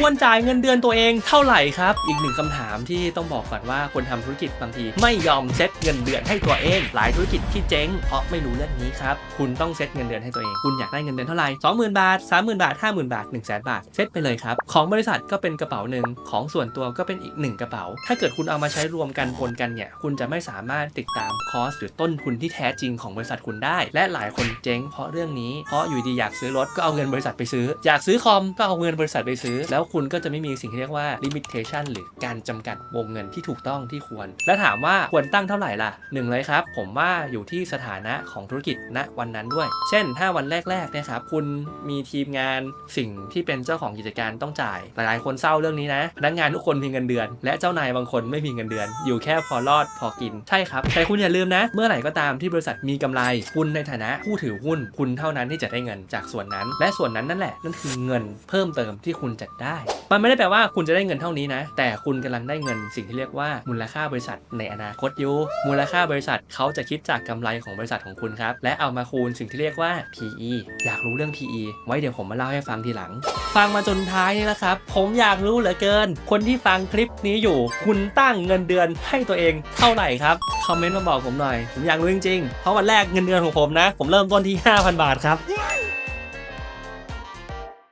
ควรจ่ายเงินเดือนตัวเองเท่าไหร่ครับ อีกหนึ่งคำถามที่ต้องบอกก่อนว่าคนทำธุรกิจบางที ไม่ยอมเซตเงินเดือนให้ตัวเอง หลายธุรกิจที่เจ๊งเพราะไม่รู้เรื่องนี้ครับ คุณต้องเซตเงินเดือนให้ตัวเอง คุณอยากได้เงินเดือนเท่าไหร่20,000 บาท 30,000 บาท 50,000 บาท 1 0 0 0 0แบาท เซตไปเลยครับ ของบริษัทก็เป็นกระเป๋าหนึ่งของส่วนตัวก็เป็นอีกหนึ่งกระเป๋า ถ้าเกิดคุณเอามาใช้รวมกันปนกันเนี่ย คุณจะไม่สามารถติดตามคอสหรือต้นทุนที่แท้จริงของบริษัทคุณได้ และหลายคนเจ๊งเพราะเรื่องนี้ เพราะอยู่ดีอยากซื้อรถก็เอาเงินบริษัทไปซื้อ อยากซื้อคอมก็เอาเงินบริษัทไปซื้อ แล้วคุณก็จะไม่มีสิ่งที่เรียกว่า limitation หรือการจำกัดวงเงินที่ถูกต้องที่ควร และถามว่าควรตั้งเท่าไหร่ล่ะหนึ่งเลยครับ ผมว่าอยู่ที่สถานะของธุรกิจณวันนั้นด้วย เช่น ถ้าวันแรกๆนะครับคุณมีทีมงานสิ่งที่เป็นเจ้าของกิจการต้องจ่าย หลายๆ คนเศร้าเรื่องนี้นะพนักงานทุกคนมีเงินเดือน และเจ้านายบางคนไม่มีเงินเดือน อยู่แค่พอรอดพอกินใช่ครับแต่คุณอย่าลืมนะ เมื่อไหร่ก็ตามที่บริษัทมีกำไร คุณในฐานะผู้ถือหุ้น คุณเท่านั้นที่จะได้เงินจากส่วนนั้น และส่วนนั้นนั่นแหละนั่นคือเงินเพิ่มเติมที่คุณจะได้มันไม่ได้แปลว่าคุณจะได้เงินเท่านี้นะ แต่คุณกำลังได้เงินสิ่งที่เรียกว่ามูลค่าบริษัทในอนาคตอยู่ มูลค่าบริษัทเขาจะคิดจากกำไรของบริษัทของคุณครับ และเอามาคูณสิ่งที่เรียกว่า PE อยากรู้เรื่อง PE ไว้เดี๋ยวผมมาเล่าให้ฟังทีหลัง ฟังมาจนท้ายนี่แล้วครับ ผมอยากรู้เหลือเกิน คนที่ฟังคลิปนี้อยู่ คุณตั้งเงินเดือนให้ตัวเองเท่าไหร่ครับ คอมเมนต์มาบอกผมหน่อย ผมอยากรู้จริงๆ เพราะวันแรกเงินเดือนของผมนะ ผมเริ่มต้นที่ 5,000 บาทครับ